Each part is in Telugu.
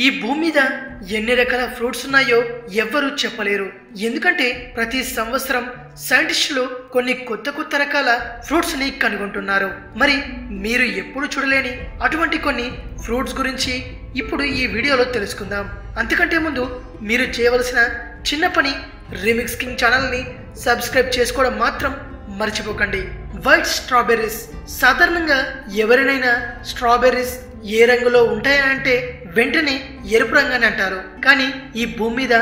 ఈ భూమి మీద ఎన్ని రకాల ఫ్రూట్స్ ఉన్నాయో ఎవ్వరూ చెప్పలేరు. ఎందుకంటే ప్రతి సంవత్సరం సైంటిస్టులు కొన్ని కొత్త కొత్త రకాల ఫ్రూట్స్ని కనుగొంటున్నారు. మరి మీరు ఎప్పుడు చూడలేని అటువంటి కొన్ని ఫ్రూట్స్ గురించి ఇప్పుడు ఈ వీడియోలో తెలుసుకుందాం. అంతకంటే ముందు మీరు చేయవలసిన చిన్న పని రిమిక్స్ కింగ్ ఛానల్ని సబ్స్క్రైబ్ చేసుకోవడం మాత్రం మర్చిపోకండి. White strawberries. సాధారణంగా ఎవరినైనా స్ట్రాబెర్రీస్ ఏ రంగులో ఉంటాయంటే వెంటనే ఎరుపు రంగు అని అంటారు. కానీ ఈ భూమి మీద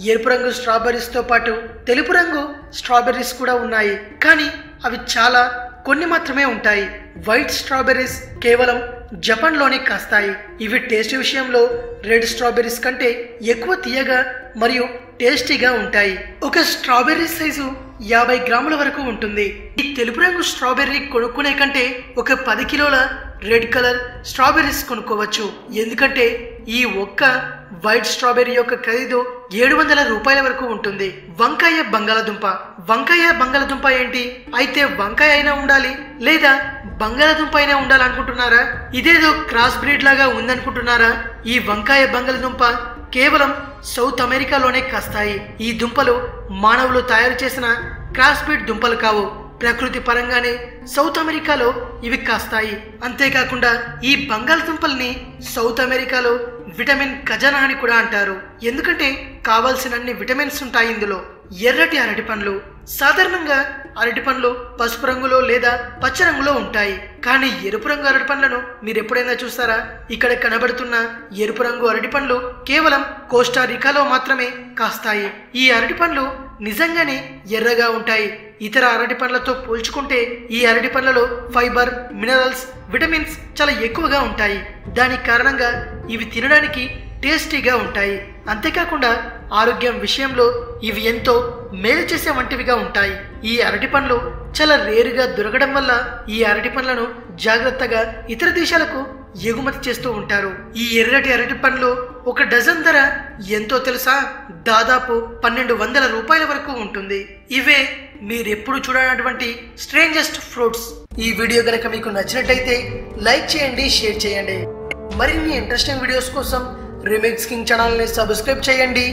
ఎరుపు రంగు స్ట్రాబెర్రీస్తో పాటు తెలుపు రంగు స్ట్రాబెర్రీస్ కూడా ఉన్నాయి. కానీ అవి చాలా కొన్ని మాత్రమే ఉంటాయి. వైట్ స్ట్రాబెర్రీస్ కేవలం జపాన్లోనే కాస్తాయి. ఇవి టేస్ట్ విషయంలో రెడ్ స్ట్రాబెర్రీస్ కంటే ఎక్కువ తీయగా మరియు టేస్టీగా ఉంటాయి. ఒక స్ట్రాబెర్రీ సైజు యాభై గ్రాముల వరకు ఉంటుంది. ఈ తెలుపు రంగు స్ట్రాబెర్రీ కొనుక్కునే కంటే ఒక పది కిలోల రెడ్ కలర్ స్ట్రాబెర్రీస్ కొనుక్కోవచ్చు. ఎందుకంటే ఈ ఒక్క వైట్ స్ట్రాబెర్రీ యొక్క ఖరీదు ఏడు వందల రూపాయల వరకు ఉంటుంది. వంకాయ బంగాళదుంప. వంకాయ బంగాళదుంప ఏంటి? అయితే వంకాయ అయినా ఉండాలి లేదా బంగాళదుంప అయినా ఉండాలనుకుంటున్నారా? ఇదేదో క్రాస్ బ్రీడ్ లాగా ఉందనుకుంటున్నారా? ఈ వంకాయ బంగాళదుంప కేవలం సౌత్ అమెరికాలోనే కాస్తాయి. ఈ దుంపలు మానవులు తయారు చేసిన క్రాస్ బ్రీడ్ దుంపలు కావు. ప్రకృతి పరంగానే సౌత్ అమెరికాలో ఇవి కాస్తాయి. అంతేకాకుండా ఈ బంగాళదుంపల్ని సౌత్ అమెరికాలో విటమిన్ ఖజానా అని కూడా అంటారు. ఎందుకంటే కావాల్సినన్ని విటమిన్స్ ఉంటాయి ఇందులో. ఎర్రటి అరటి పండ్లు. సాధారణంగా అరటి పండ్లు పసుపు రంగులో లేదా పచ్చ రంగులో ఉంటాయి. కానీ ఎరుపు రంగు అరటి పండ్లను మీరు ఎప్పుడైనా చూస్తారా? ఇక్కడ కనబడుతున్న ఎరుపు రంగు అరటి పండ్లు కేవలం కోస్టారికాలో మాత్రమే కాస్తాయి. ఈ అరటి పండ్లు నిజంగానే ఎర్రగా ఉంటాయి. ఇతర అరటి పండ్లతో పోల్చుకుంటే ఈ అరటి పండ్లలో ఫైబర్ మినరల్స్ విటమిన్స్ చాలా ఎక్కువగా ఉంటాయి. దాని కారణంగా ఇవి తినడానికి టేస్టీగా ఉంటాయి. అంతేకాకుండా ఆరోగ్యం విషయంలో ఇవి ఎంతో మేలు చేసే వంటివిగా ఉంటాయి. ఈ అరటి పండ్లు చాలా రేరుగా దొరకడం వల్ల ఈ అరటి పండ్లను జాగ్రత్తగా ఇతర దేశాలకు ఎగుమతి చేస్తూ ఉంటారు. ఈ ఎర్రటి అరటి పండ్లు ఒక డజన్ ధర ఎంతో తెలుసా? దాదాపు పన్నెండు వందల రూపాయల వరకు ఉంటుంది. ఇవే మీరెప్పుడు చూడనటువంటి స్ట్రేంజెస్ట్ ఫ్రూట్స్ ఈ వీడియో గనక మీకు నచ్చినట్లయితే లైక్ చేయండి షేర్ చేయండి. మరిన్ని ఇంట్రెస్టింగ్ వీడియోస్ కోసం రిమిక్స్ కింగ్ ఛానల్ని సబ్స్క్రైబ్ చేయండి.